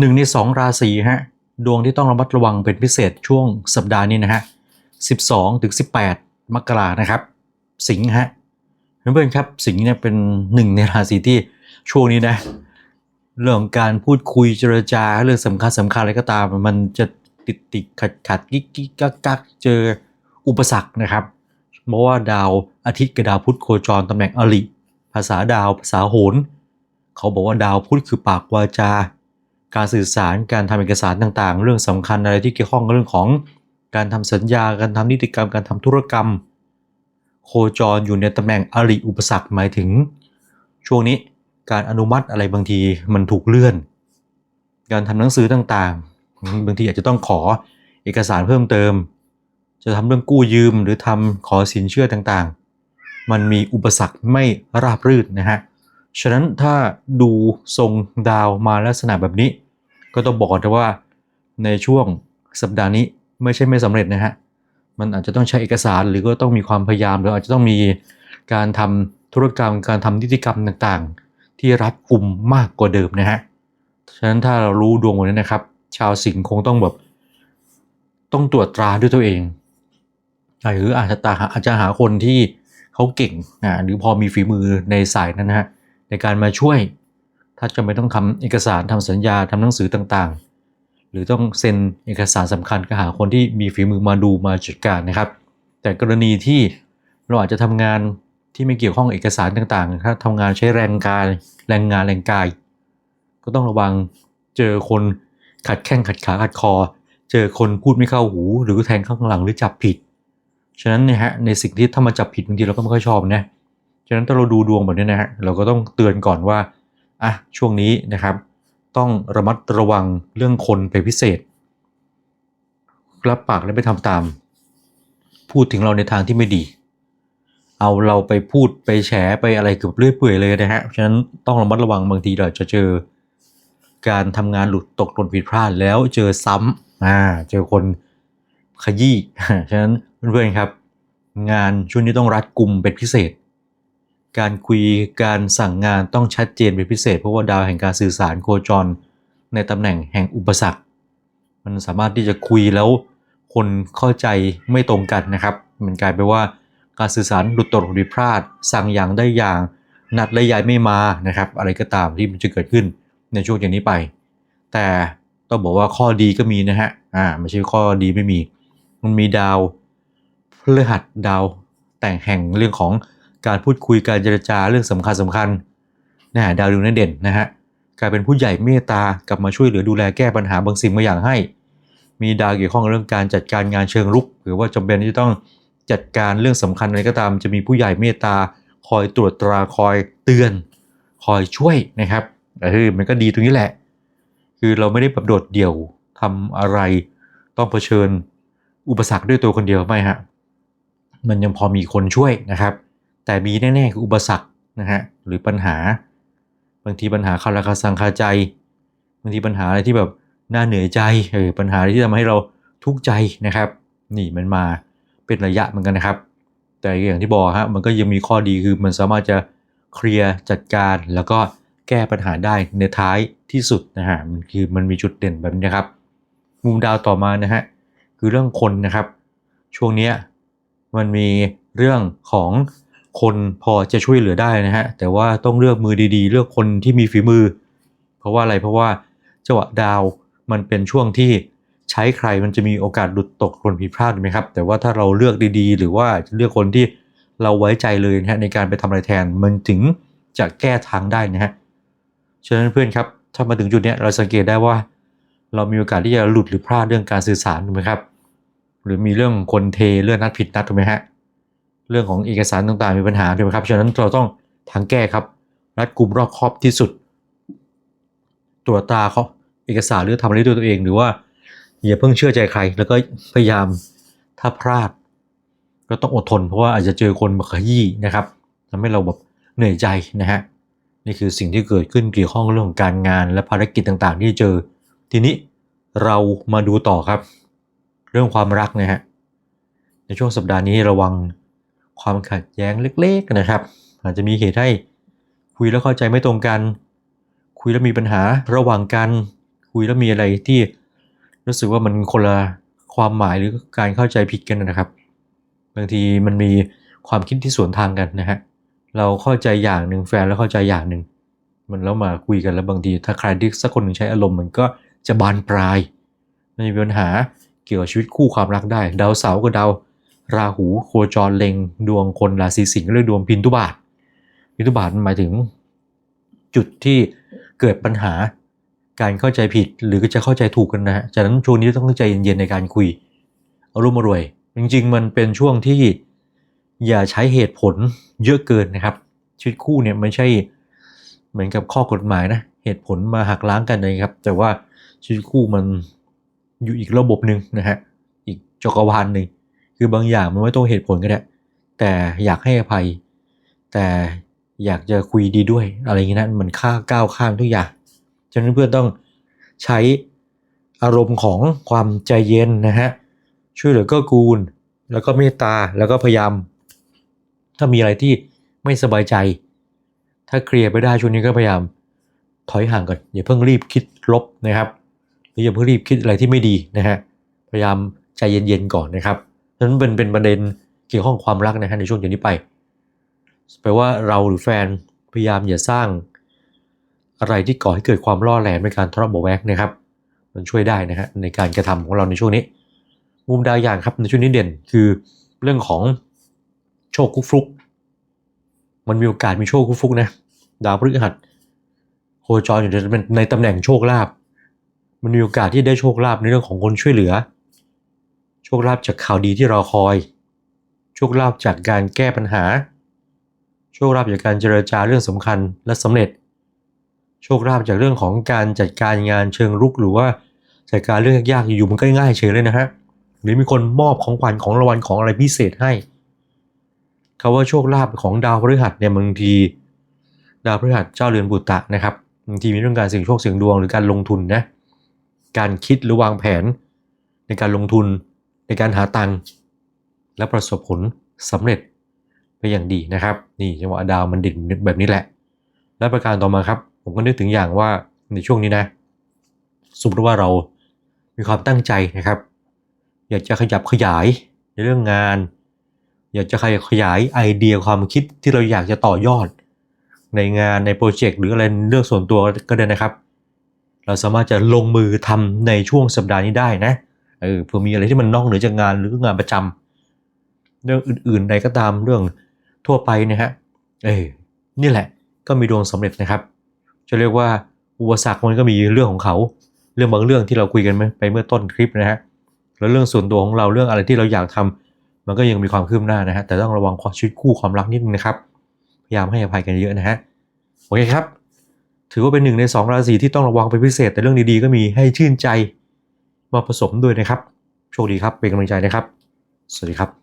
หนึ่งในสองราศีฮะดวงที่ต้องระมัดระวังเป็นพิเศษช่วงสัปดาห์นี้นะฮะ12ถึง18 มกรานะครับ สิงห์ฮะเพื่อนๆครับ สิงห์เนี่ยเป็นหนึ่งในราศีที่ช่วงนี้นะเรื่องการพูดคุยเจรจาเรื่องสำคัญสำคัญอะไรก็ตาม มันจะติดติดขัดขัดกิ๊กกิ๊กกักกักเจออุปสรรคนะครับเพราะว่าดาวอาทิตย์กับดาวพุธโคจรตำแหน่งอริภาษาดาวภาษาโหรเขาบอกว่าดาวพุธคือปากวาจา การสื่อสารการทำเอกสารต่างๆ เรื่องสำคัญอะไรที่เกี่ยวข้องกับเรื่องของการทำสัญญาการทำนิติกรรมการทำธุรกรรม โคจรอยู่ในตำแหน่งอริอุปสรรคหมายถึง ช่วงนี้การอนุมัติอะไรบางทีมันถูกเลื่อน การทำหนังสือต่างๆ บางทีอาจจะต้องขอเอกสารเพิ่มเติม จะทำเรื่องกู้ยืมหรือทำขอสินเชื่อต่างๆ มันมีอุปสรรคไม่ราบรื่นนะฮะ ฉะนั้นถ้าดูทรงดาวมาลักษณะแบบนี้ ก็ต้องบอกกันว่าในช่วงสัปดาห์นี้ไม่ใช่ไม่สำเร็จนะฮะ มันอาจจะต้องใช้เอกสารหรือก็ต้องมีความพยายามหรืออาจจะต้องมีการทำธุรกรรมการทำนิติกรรมต่างๆ ที่รัดกุมมากกว่าเดิมนะฮะ ฉะนั้นถ้าเรารู้ดวงวันนี้นะครับ ชาวสิงห์คงต้องแบบต้องตรวจตราด้วยตัวเอง หรืออาจจะตาอาจจะหาคนที่เขาเก่งนะหรือพอมีฝีมือในสายนั้นนะฮะ ในการมาช่วย ถ้าจะไม่ต้องทำเอกสารทำสัญญาทำหนังสือต่างๆ หรือต้องเซ็นเอกสารสำคัญก็หาคนที่มีฝีมือมาดูมาจัดการนะครับ แต่กรณีที่เราอาจจะทำงานที่ไม่เกี่ยวข้องเอกสารต่างๆ ถ้าทำงานใช้แรงกายแรงงานแรงกาย ก็ต้องระวังเจอคนขัดแข้งขัดขาขัดคอ เจอคนพูดไม่เข้าหู หรือแทงข้างหลังหรือจับผิด ฉะนั้นเนี่ยฮะในสิ่งที่ถ้ามาจับผิดบางทีเราก็ไม่ค่อยชอบนะ ฉะนั้นถ้าเราดูดวงแบบนี้นะฮะเราก็ต้องเตือนก่อนว่าอะช่วงนี้นะครับ ต้องระมัดระวังเรื่องคนเป็นพิเศษ รับปากและไม่ทำตาม พูดถึงเราในทางที่ไม่ดี เอาเราไปพูดไปแฉไปอะไรเกือบเรื่อยเปื่อยเลยนะฮะฉะนั้นต้องระมัดระวังบางทีเราจะเจอการทำงานหลุดตกหล่นผิดพลาดแล้วเจอซ้ำอ่าเจอคนขยี้ฉะนั้นเพื่อนๆครับ งานช่วงนี้ต้องรัดกลุ่มเป็นพิเศษ การคุยการสั่งงานต้องชัดเจนเป็นพิเศษ เพราะว่าดาวแห่งการสื่อสารโคจร ในตำแหน่งแห่งอุปสรรค มันสามารถที่จะคุยแล้วคนเข้าใจไม่ตรงกันนะครับ มันกลายเป็นว่าการสื่อสารหลุดตกหลุดผิดพลาด สั่งอย่างได้อย่าง นัดและย้ายไม่มานะครับ อะไรก็ตามที่มันจะเกิดขึ้นในช่วงอย่างนี้ไป แต่ต้องบอกว่าข้อดีก็มีนะฮะอ่าไม่ใช่ข้อดีไม่มี มันมีดาวพฤหัสดาวแต่งแห่งเรื่องของ การพูดคุยการเจรจาเรื่องสำคัญสำคัญนะฮะดาวดวงนี้เด่นนะฮะกลายเป็นผู้ใหญ่เมตตากลับมาช่วยเหลือดูแลแก้ปัญหาบางสิ่งบางอย่างให้ มีดาวเกี่ยวข้องเรื่องการจัดการงานเชิงรุก หรือว่าจำเป็นที่จะต้องจัดการเรื่องสำคัญอะไรก็ตาม จะมีผู้ใหญ่เมตตาคอยตรวจตราคอยเตือน คอยช่วยนะครับเออมันก็ดีตรงนี้แหละ คือเราไม่ได้แบบโดดเดี่ยวทำอะไรต้องเผชิญอุปสรรคด้วยตัวคนเดียวไม่ฮะมันยังพอมีคนช่วยนะครับ แต่มีแน่ๆคืออุปสรรคนะฮะหรือปัญหา บางทีปัญหาคาราคาซังคาใจ บางทีปัญหาอะไรที่แบบน่าเหนื่อยใจเออปัญหาที่ทำให้เราทุกข์ใจนะครับ นี่มันมาเป็นระยะเหมือนกันนะครับ แต่อย่างที่บอกฮะมันก็ยังมีข้อดีคือมันสามารถจะเคลียร์จัดการแล้วก็แก้ปัญหาได้ในท้ายที่สุดนะฮะมันคือมันมีจุดเด่นแบบนี้นะครับ มุมดาวต่อมานะฮะคือเรื่องคนนะครับ ช่วงนี้มันมีเรื่องของ คนพอจะช่วยเหลือได้นะฮะ แต่ว่าต้องเลือกมือดีๆ เลือกคนที่มีฝีมือ เพราะว่าอะไรเพราะว่าจังหวะดาวมันเป็นช่วงที่ใช้ใครมันจะมีโอกาสหลุดตกหล่นผิดพลาดถูกไหมครับ แต่ว่าถ้าเราเลือกดีๆ หรือว่าเลือกคนที่เราไว้ใจเลยนะฮะในการไปทำอะไรแทนมันถึงจะแก้ทางได้นะฮะฉะนั้นเพื่อนครับถ้ามาถึงจุดเนี้ยเราสังเกตได้ว่า เรามีโอกาสที่จะหลุดหรือพลาดเรื่องการสื่อสารถูกไหมครับ หรือมีเรื่องคนเทเรื่องนัดผิดนัดถูกไหมฮะ เรื่องของเอกสารต่างๆมีปัญหาถูกไหมครับฉะนั้นเราต้องทางแก้ครับ รัดกลุ่มรอบครอบที่สุด ตรวจตาเขาเอกสารหรือทำอะไรด้วยตัวเอง หรือว่าอย่าเพิ่งเชื่อใจใคร แล้วก็พยายามถ้าพลาด ก็ต้องอดทน เพราะว่าอาจจะเจอคนมาขยี้นะครับทำให้เราแบบเหนื่อยใจนะฮะนี่คือสิ่งที่เกิดขึ้นเกี่ยวข้องเรื่องของการงานและภารกิจต่างๆ ที่เจอ ทีนี้เรามาดูต่อครับ เรื่องความรักนะฮะในช่วงสัปดาห์นี้ระวัง ความขัดแย้งเล็ก ๆนะครับ อาจจะมีเหตุให้คุยแล้วเข้าใจไม่ตรงกัน คุยแล้วมีปัญหาระหว่างกัน คุยแล้วมีอะไรที่รู้สึกว่ามันคนละความหมายหรือการเข้าใจผิดกันนะครับ บางทีมันมีความคิดที่สวนทางกันนะฮะเราเข้าใจอย่างหนึ่งแฟนแล้วเข้าใจอย่างหนึ่งมันแล้วมาคุยกันแล้วบางทีถ้าใครที่สักคนหนึ่งใช้อารมณ์มันก็จะบานปลายมันมีปัญหาเกี่ยวกับชีวิตคู่ความรักได้ ดาวเสาร์กับดาว ราหูโคจรเล็งดวงคนราศีสิงห์เรียกดวงพินทุบาทพินทุบาทมันหมายถึงจุดที่เกิดปัญหาการเข้าใจผิดหรือก็จะเข้าใจถูกกันนะฮะฉะนั้นช่วงนี้ต้องใจเย็นๆในการคุยอารมณ์รวย จริงๆ มันเป็นช่วงที่อย่าใช้เหตุผลเยอะเกินนะครับ ชีวิตคู่เนี่ยไม่ใช่เหมือนกับข้อกฎหมายนะ เหตุผลมาหักล้างกันนะครับ แต่ว่าชีวิตคู่มันอยู่อีกระบบหนึ่งนะฮะ อีกจักรวาลหนึ่ง คือบางอย่างมันไม่ต้องเหตุผลก็ได้ แต่อยากให้อภัย แต่อยากจะคุยดีด้วย อะไรอย่างนี้นะมันค่าก้าวข้ามทุกอย่าง ฉะนั้นเพื่อนต้องใช้อารมณ์ของความใจเย็นนะฮะ ช่วยเหลือเก็กูล แล้วก็เมตตา แล้วก็พยายาม ถ้ามีอะไรที่ไม่สบายใจ ถ้าเคลียร์ไปได้ช่วงนี้ก็พยายามถอยห่างก่อนอย่าเพิ่งรีบคิดลบนะครับหรืออย่าเพิ่งรีบคิดอะไรที่ไม่ดีนะฮะ พยายามใจเย็นๆก่อนนะครับ นั้นเป็นเป็นประเด็นเกี่ยวข้องความรักนะฮะในช่วงจากนี้ไปแปลว่าเราหรือแฟนพยายามอย่าสร้าง อะไรที่ก่อให้เกิดความล่อแหลมในการทะเลาะเบาะแวกนะครับ มันช่วยได้นะฮะในการกระทำของเราในช่วงนี้ มุมดาวอย่างครับในช่วงนี้เด่นคือเรื่องของโชคคุกฟลุก มันมีโอกาสมีโชคคุกฟลุกนะดาวพฤหัสโคจรอยู่ในตำแหน่งโชคลาภมันมีโอกาสที่ได้โชคลาภในเรื่องของคนช่วยเหลือ ชคลาภจากข่าวดีที่รอคอย โชคลาภจากการแก้ปัญหา โชคลาภจากการเจรจาเรื่องสำคัญและสำเร็จ โชคลาภจากเรื่องของการจัดการงานเชิงรุกหรือว่าจัดการเรื่องยากๆอยู่มันก็ง่ายเฉยเลยนะฮะหรือมีคนมอบของขวัญของรางวัลของอะไรพิเศษให้คาว่าโชคลาภของดาวพฤหัสเนี่ยบางที ดาวพฤหัสเจ้าเรือนบุตตะนะครับบางทีมีเรื่องการเสี่ยงโชคเสี่ยงดวงหรือการลงทุนนะการคิดหรือวางแผนในการลงทุน ในการหาตังค์และประสบผลสำเร็จไปอย่างดีนะครับ นี่จังหวะดาวมันดิ่นแบบนี้แหละ และประการต่อมาครับ ผมก็นึกถึงอย่างว่าในช่วงนี้นะสมมติว่าเรามีความตั้งใจนะครับ อยากจะขยับขยายในเรื่องงาน อยากจะขยับขยายไอเดียความคิดที่เราอยากจะต่อยอด ในงานในโปรเจกต์หรืออะไรเรื่องส่วนตัวก็ได้นะครับ เราสามารถจะลงมือทำในช่วงสัปดาห์นี้ได้นะเออเผื่อมีอะไรที่มันนอกเหนือจากงานหรืองานประจำเรื่องอื่นๆใดก็ตามเรื่องทั่วไปนะฮะเออนี่แหละก็มีดวงสำเร็จนะครับ จะเรียกว่าอุปสรรคมันก็มีเรื่องของเขา เรื่องบางเรื่องที่เราคุยกันไปเมื่อต้นคลิปนะฮะแล้วเรื่องส่วนตัวของเราเรื่องอะไรที่เราอยากทำมันก็ยังมีความคืบหน้านะฮะแต่ต้องระวังความชีวิตคู่ความรักนิดนึงนะครับพยายามให้อภัยกันเยอะนะฮะโอเคครับ ถือว่าเป็นหนึ่งในสองราศีที่ต้องระวังเป็นพิเศษ แต่เรื่องดีๆก็มีให้ชื่นใจ มาผสมด้วยนะครับ โชคดีครับ เป็นกำลังใจนะครับ สวัสดีครับ